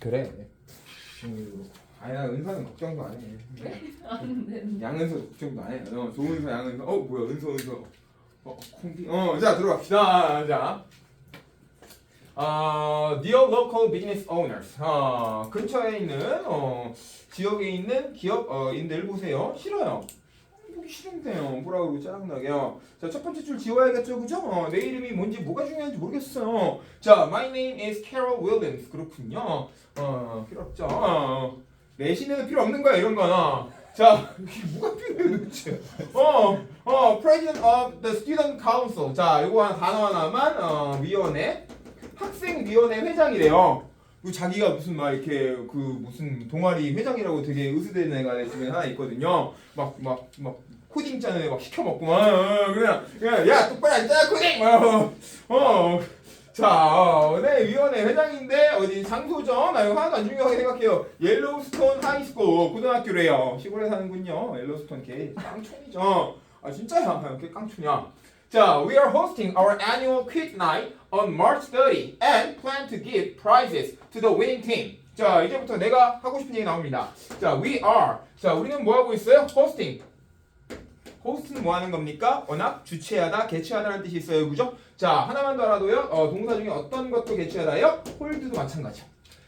그래. 음, 아야 은서는 걱정도 안 해. 안 되는. 양은서 걱정도 안 해. 어, 조은서 양은서. 어 뭐야 은서 은서. 어 콩비. 어자 들어갑시다. 자. 아, dear local business owners. 아, 근처에 있는 어, 지역에 있는 기업인들 보세요. 싫어요. 보기 싫은데요. 뭐라 그러고 짜증나게요. 자, 첫 번째 줄 지워야겠죠, 그죠? 어, 내 이름이 뭔지 뭐가 중요한지 모르겠어요. 자, my name is Carol Williams. 그렇군요. 어, 필요 없죠. 어, 내신에도 필요 없는 거야, 이런 거는. 자, 뭐가 필요해, 도대체? 어, 어, President of the Student Council. 자, 요거 한 단어 하나만, 어, 위원회. 학생위원회 회장이래요. 그 자기가 무슨 막 이렇게 그 무슨 동아리 회장이라고 되게 으스대는 애가 집에 하나 있거든요. 막 막 막 코딩 짠에 막 시켜 먹고 막 어, 그냥 그냥 야 똑바로 앉아 코딩 막 어. 자, 어, 네 위원회 회장인데 어디 장소죠? 나 이거 하나도 안 중요하게 생각해요. 옐로우스톤 하이스쿨 고등학교래요. 시골에 사는군요. 옐로우스톤 개 깡촌이죠. 아 진짜야, 개 깡촌이야. 자, we are hosting our annual quiz night on March 30 and plan to give prizes to the winning team. 자, 이제부터 내가 하고 싶은 얘기 나옵니다. 자, we are. 자, 우리는 뭐 하고 있어요? hosting. 호스트는 뭐 하는 겁니까? 워낙 주최하다, 개최하다라는 뜻이 있어요. 그죠? 자, 하나만 더 알아도요. 어, 동사 중에 어떤 것도 개최하다요? 홀드도 마찬가지죠.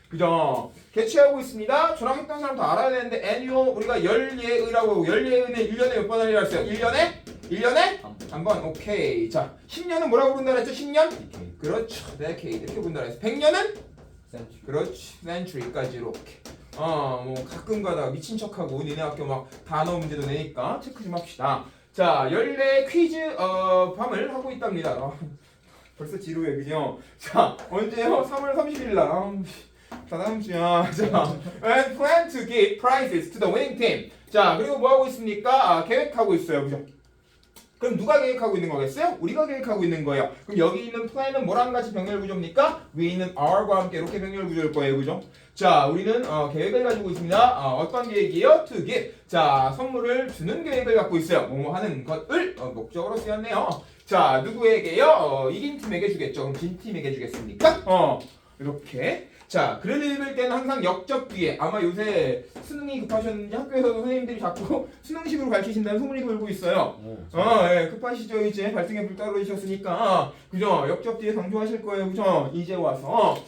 그죠? 개최하고 있습니다. 저랑 했던 사람 다 알아야 되는데 annual 우리가 열예의라고 열예의는 1년에 몇 번 하리라 했어요? 1년에? 1년에? 한 번. 오케이. 자, 10년은 뭐라고 부른다 그랬죠? 10년? 그렇죠. decade 이렇게 부른다 그랬어. 100년은? 센츄 그렇지. 이렇게. 어, 뭐 가끔 가다가 미친 척하고 니네 학교 막 단어 문제도 내니까 체크 좀 합시다. 자, 연례 퀴즈 어, 밤을 하고 있답니다. 어, 벌써 지루해, 그죠? 자, 언제요? 3월 30일 날. 아, 다 다음 주야. 자, and plan to give prizes to the winning team. 자, 그리고 뭐 하고 있습니까? 아, 계획하고 있어요, 그죠? 그럼 누가 계획하고 있는 거겠어요? 우리가 계획하고 있는 거예요. 그럼 여기 있는 plan은 뭐랑 같이 병렬 구조입니까? 위에 있는 our과 함께 이렇게 병렬 구조일 거예요, 그죠? 자, 우리는 어, 계획을 가지고 있습니다. 어, 떤 계획이에요? To give. 자, 선물을 주는 계획을 갖고 있어요. 뭐뭐 하는 것을 어, 목적으로 쓰였네요. 자, 누구에게요? 어, 이긴 팀에게 주겠죠. 그럼 진 팀에게 주겠습니까? 어, 이렇게. 자, 글을 읽을 때는 항상 역적 뒤에 아마 요새 수능이 급하셨는지 학교에서도 선생님들이 자꾸 수능식으로 가르치신다는 소문이 돌고 있어요. 어, 예, 급하시죠 이제 발등에 불 떨어지셨으니까 그죠? 역적 뒤에 강조하실 거예요, 그죠? 이제 와서.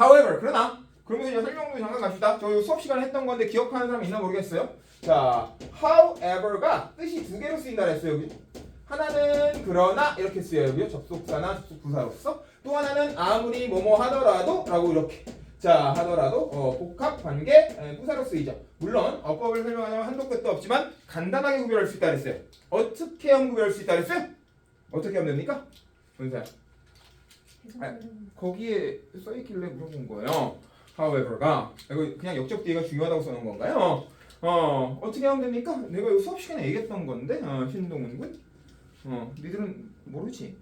However, 그러나 그러면서 이제 설명도 잠깐 갑시다. 저 수업 시간에 했던 건데 기억하는 사람 있나 모르겠어요. 자, however가 뜻이 두 개로 쓰인다 그랬어요, 그죠? 하나는 그러나 이렇게 쓰여요, 그죠? 접속사나 접속 부사로서. 또 하나는 아무리 뭐뭐 하더라도 라고 이렇게. 자, 하더라도 어, 복합 관계 에, 부사로 쓰이죠. 물론 어법을 설명하자면 한도 끝도 없지만 간단하게 구별할 수 있다 그랬어요. 어떻게 하면 구별할 수 있다 그랬어요? 어떻게 하면 됩니까? 본사야. 아, 거기에 써 있길래 물어본 거예요. However가 이거 그냥 역적 뒤에가 중요하다고 써놓은 건가요? 어 어떻게 하면 됩니까? 내가 수업 시간에 얘기했던 건데 어, 신동훈 군. 어 니들은 모르지.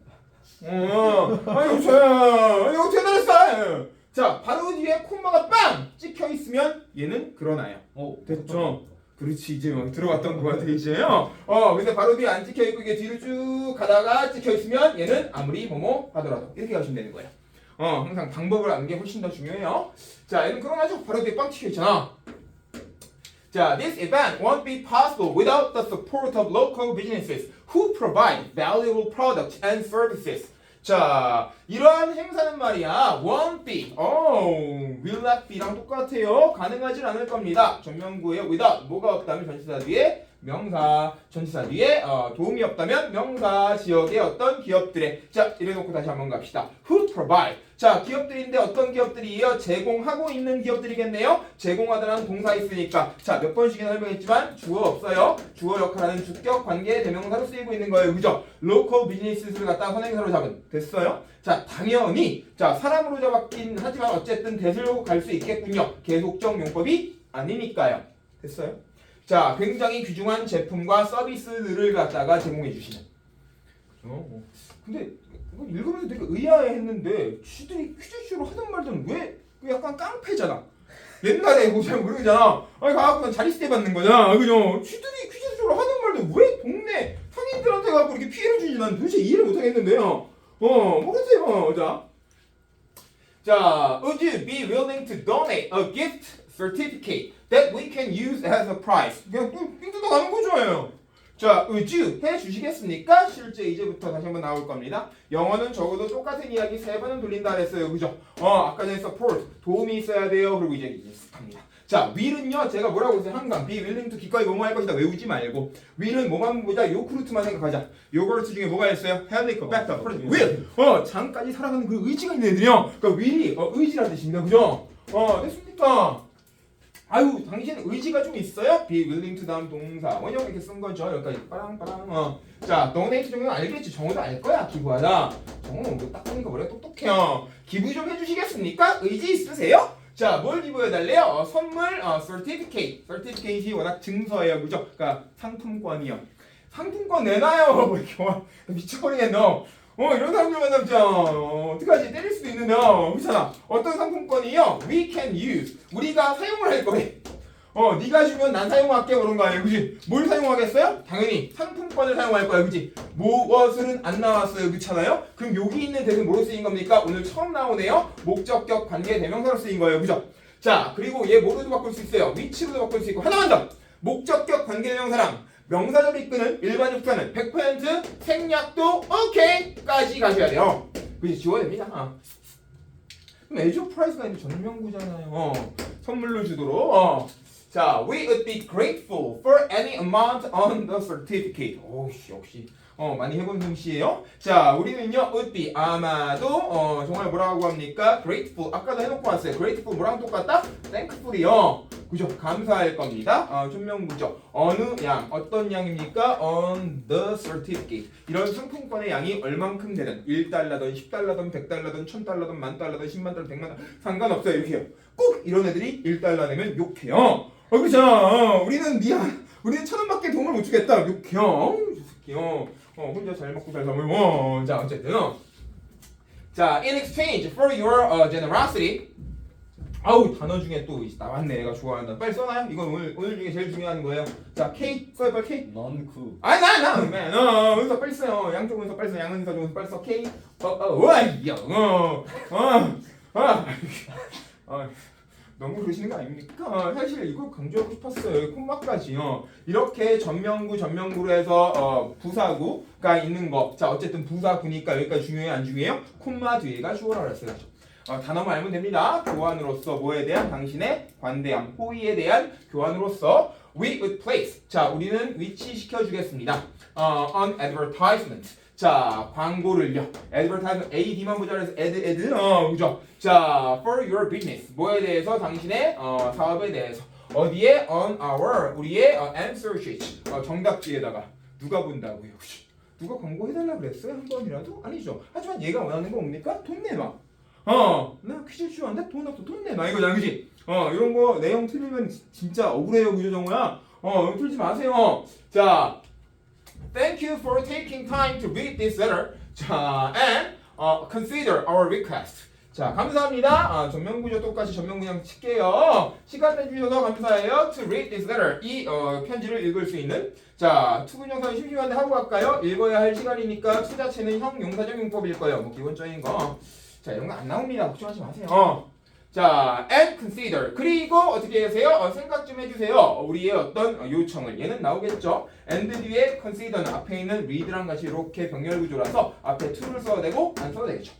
어 아니 저야 아니 어떻게 알았어? 자 바로 뒤에 콤마가 빵 찍혀 있으면 얘는 그러나요. 오 됐죠? 그렇지 이제 막 들어갔던 거 같아 이제요. 어 근데 바로 뒤에 안 찍혀 있고 이게 뒤로 쭉 가다가 찍혀 있으면 얘는 아무리 뭐뭐 하더라도 이렇게 가시면 되는 거예요. 어 항상 방법을 아는 게 훨씬 더 중요해요. 자 얘는 그러나죠? 바로 뒤에 빵 찍혀 있잖아. 자, this event won't be possible without the support of local businesses who provide valuable products and services. 자, 이러한 행사는 말이야, won't be, oh, will not be랑 똑같아요. 가능하진 않을 겁니다. 전명구예요. without, 뭐가 없다면 전치사 뒤에 명사, 전치사 뒤에 어, 도움이 없다면 명사, 지역의 어떤 기업들의 자, 이래놓고 다시 한번 갑시다. who provide. 자, 기업들인데 어떤 기업들이에요? 제공하고 있는 기업들이겠네요. 제공하다라는 동사 있으니까 자, 몇 번씩이나 설명했지만 주어 없어요. 주어 역할하는 주격 관계 대명사로 쓰이고 있는 거예요. 그죠? local business를 갖다가 선행사로 잡은 됐어요? 자, 당연히 자, 사람으로 잡았긴 하지만 어쨌든 대슬로 갈 수 있겠군요. 계속적 용법이 아니니까요. 됐어요? 자, 굉장히 귀중한 제품과 서비스들을 갖다가 제공해 주시는. 어, 뭐. 근데 읽으면서 되게 의아해했는데 쥐들이 퀴즈쇼로 하던 말들은 왜그 약간 깡패잖아. 옛날에 뭐 잘 모르잖아. 아니 가갖고 자리스테 받는 거잖아. 그죠? 쥐들이 퀴즈쇼로 하던 말들 왜 동네 상인들한테 가고 이렇게 피해를 주는지 난 도대체 이해를 못하겠는데요. 어, 모르세요. 자. 자, would you be willing to donate a gift certificate that we can use as a prize? 그냥 삥 뜯어가는 거죠. 자, you 해주시겠습니까? 실제 이제부터 다시 한번 나올 겁니다. 영어는 적어도 똑같은 이야기 세 번은 돌린다 그랬어요. 그죠? 어, 아까 전에 support, 도움이 있어야 돼요. 그리고 이제 yes 합니다. 자, will은요, 제가 뭐라고 했어요? 항상 be willing to 기꺼이 뭐뭐 할 것이다. 외우지 말고. will은 뭐만 보자. 요크루트만 생각하자. 요거트 중에 뭐가 있어요? 헬리코, 백터, 프로젝트, will. 어, 장까지 살아가는 그 의지가 있는 애들이요. 그러니까 will이 어, 의지라는 뜻입니다. 그죠? 어, 됐습니까? 아유, 당신 의지가 좀 있어요? be willing to 다음 동사. 원형 이렇게 쓴 거죠. 여기까지 빠랑빠랑. 어. 자, donate 정도는 알겠지. 정호도 알 거야. 기부하다. 정호는 뭐딱 보니까 뭐래 똑똑해요. 기부 좀 해주시겠습니까? 의지 있으세요? 자, 뭘 기부해달래요? 어, 선물, 어, certificate. certificate이 워낙 증서예요. 그죠? 그러니까 상품권이요. 상품권 내놔요. 뭐 이렇게. 너. 어, 이런 사람들 만나면 어, 어떡하지? 때릴 수도 있는데 어, 그렇잖아. 어떤 상품권이요? We can use. 우리가 사용을 할 거래. 어, 네가 주면 난 사용할게 그런 거 아니에요, 그지? 뭘 사용하겠어요? 당연히 상품권을 사용할 거야, 그지? 무엇을은 안 나왔어요, 그렇잖아요? 그럼 여기 있는 대는 뭐로 쓰인 겁니까? 오늘 처음 나오네요. 목적격 관계 대명사로 쓰인 거예요, 그죠? 자, 그리고 얘 뭐로도 바꿀 수 있어요? 위치로도 바꿀 수 있고 하나만 더. 목적격 관계 대명사랑 명사절 이끄는 일반 육사는 100% 생략도 오케이까지 가셔야 돼요. 그지? 지워야 됩니다. 아. 그럼 에이저 프라이스가 있는 전명구잖아요. 어, 선물로 주도록. 어. 자, we would be grateful for any amount on the certificate. 오씨 역시 어 많이 해본 솜씨예요. 자, 우리는요 would be 아마도 어 정말 뭐라고 합니까? grateful 아까도 해놓고 왔어요. grateful 뭐랑 똑같다? thankful이요. 그죠? 감사할 겁니다. 어, 존명구죠. 어느 양, 어떤 양입니까? on the certificate. 이런 상품권의 양이 얼만큼 되는 1달러든 10달러든 100달러든 1000달러든 만달러든 10만 달러, 100만 달러 상관없어요. 이렇게 해요. 꼭 이런 애들이 1달러 내면 욕해요. 어, 그죠? 어, 우리는 미안. 우리는 천 원밖에 돈을 못 주겠다. 욕해요. 새끼요. 어, 혼자 잘 먹고 잘 살고. 어, 자, 어쨌든. 어. 자, in exchange for your uh, generosity. 아우 단어 중에 또 나왔네. 얘가 좋아한다. 빨리 써놔요. 이건 오늘 오늘 중에 제일 중요한 거예요. 자, K 써요, 빨리 K. 넌쿠 아니 나나 맨. 어, 은서 빨리 써요. 양쪽 은서 빨리 써. 양은서 중에서 빨리 써. K. 어, 어. 어, 어. 너무 그러시는 거 아닙니까? 어, 사실 이거 강조하고 싶었어요. 콤마까지요. 이렇게 전명구 전명구로 해서 어, 부사구가 있는 거. 자 어쨌든 부사구니까 여기까지 중요해요 안 중요해요? 콤마 뒤에가 주어라 그랬어요. 어, 단어만 알면 됩니다. 교환으로서 뭐에 대한 당신의 관대함, 호의에 대한 교환으로서 we would place. 자 우리는 위치시켜 주겠습니다. 어, on advertisement. 자 광고를요. advertisement A, D만 보자 그래서 ad, ad. 어 그죠? 자 for your business. 뭐에 대해서 당신의 어, 사업에 대해서 어디에 on our 우리의 어, answer sheet 어, 정답지에다가 누가 본다고요? 누가 광고해달라 그랬어요 한 번이라도 아니죠. 하지만 얘가 원하는 거 뭡니까? 돈 내놔. 어, 나 퀴즈 치료한데 돈 없어 돈 내놔 이거잖아 그지? 어 이런 거 내용 틀리면 지- 진짜 억울해요 그죠 정우야? 어 이거 틀지 마세요. 자. Thank you for taking time to read this letter. 자, and uh, consider our request. 자, 감사합니다. 아, 전명구조 똑같이 전명구냥 칠게요. 시간 내주셔서 감사해요. To read this letter. 이 어, 편지를 읽을 수 있는. 자, 투근용사 심심한데 하고 갈까요? 읽어야 할 시간이니까 투 자체는 형 용사적 용법일 거예요. 뭐 기본적인 거. 자, 이런 거 안 나옵니다. 걱정하지 마세요. 어. 자, and consider. 그리고 어떻게 하세요? 어, 생각 좀 해주세요. 어, 우리의 어떤 어, 요청을. 얘는 나오겠죠. and 뒤에 consider는 앞에 있는 read랑 같이 이렇게 병렬 구조라서 앞에 to를 써도 되고 안 써도 되겠죠.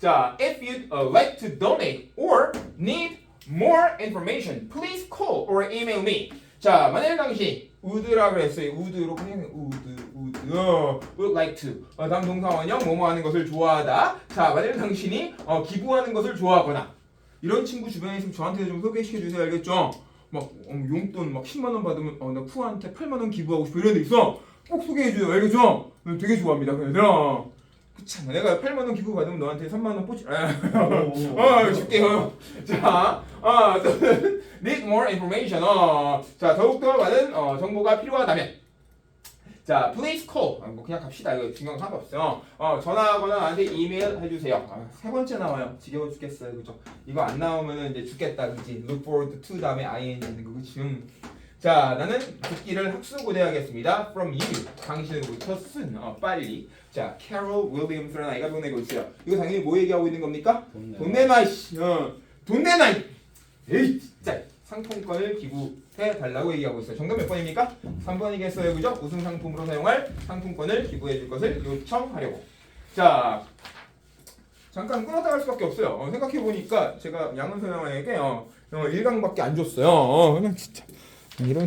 자, if you'd uh, like to donate or need more information, please call or email me. 자, 만일 당신 would라고 했어요. would 이렇게 해요. would, would, 어, would like to. 어, 다음 동사 원형 뭐뭐 하는 것을 좋아하다. 자, 만일 당신이 어, 기부하는 것을 좋아하거나 이런 친구 주변에 있으면 저한테 좀 소개시켜 주세요. 알겠죠? 막 어, 용돈 막 10만 원 받으면 어, 나 푸한테 8만 원 기부하고 싶어 이런 데 있어. 꼭 소개해 줘요. 알겠죠? 나 되게 좋아합니다. 그 얘들아. 그렇잖아. 내가 8만 원 기부 받으면 너한테 3만 원 뽀지. 어, 줄게요. 자, 어, 또는 need more information. 어, 자, 더욱더 많은 어, 정보가 필요하다면. 자, please call. 아, 뭐 그냥 갑시다. 이거 중요한 거 상관없어요. 어, 전화하거나 나한테 이메일 해주세요. 아, 세 번째 나와요. 지겨워 죽겠어요. 그죠? 이거 안 나오면은 이제 죽겠다. 그지? Look forward to 다음에 ing 있는 거. 그치? 음. 자, 나는 듣기를 학수 고대하겠습니다. From you. 당신으로부터 쓴. 어, 빨리. 자, 캐롤 윌리엄스라는 아이가 보내고 있어요. 이거 당연히 뭐 얘기하고 있는 겁니까? 돈 내놔, 씨. 어, 돈 내놔. 이. 에이. 상품권을 기부해 달라고 얘기하고 있어요. 정답 몇 번입니까? 3번이겠어요. 그죠? 우승 상품으로 사용할 상품권을 기부해 줄 것을 요청하려고. 자, 잠깐 끊었다 갈 수밖에 없어요. 어, 생각해 보니까 제가 양은서 형에게 어, 어, 1강밖에 안 줬어요. 어, 그냥 진짜 이런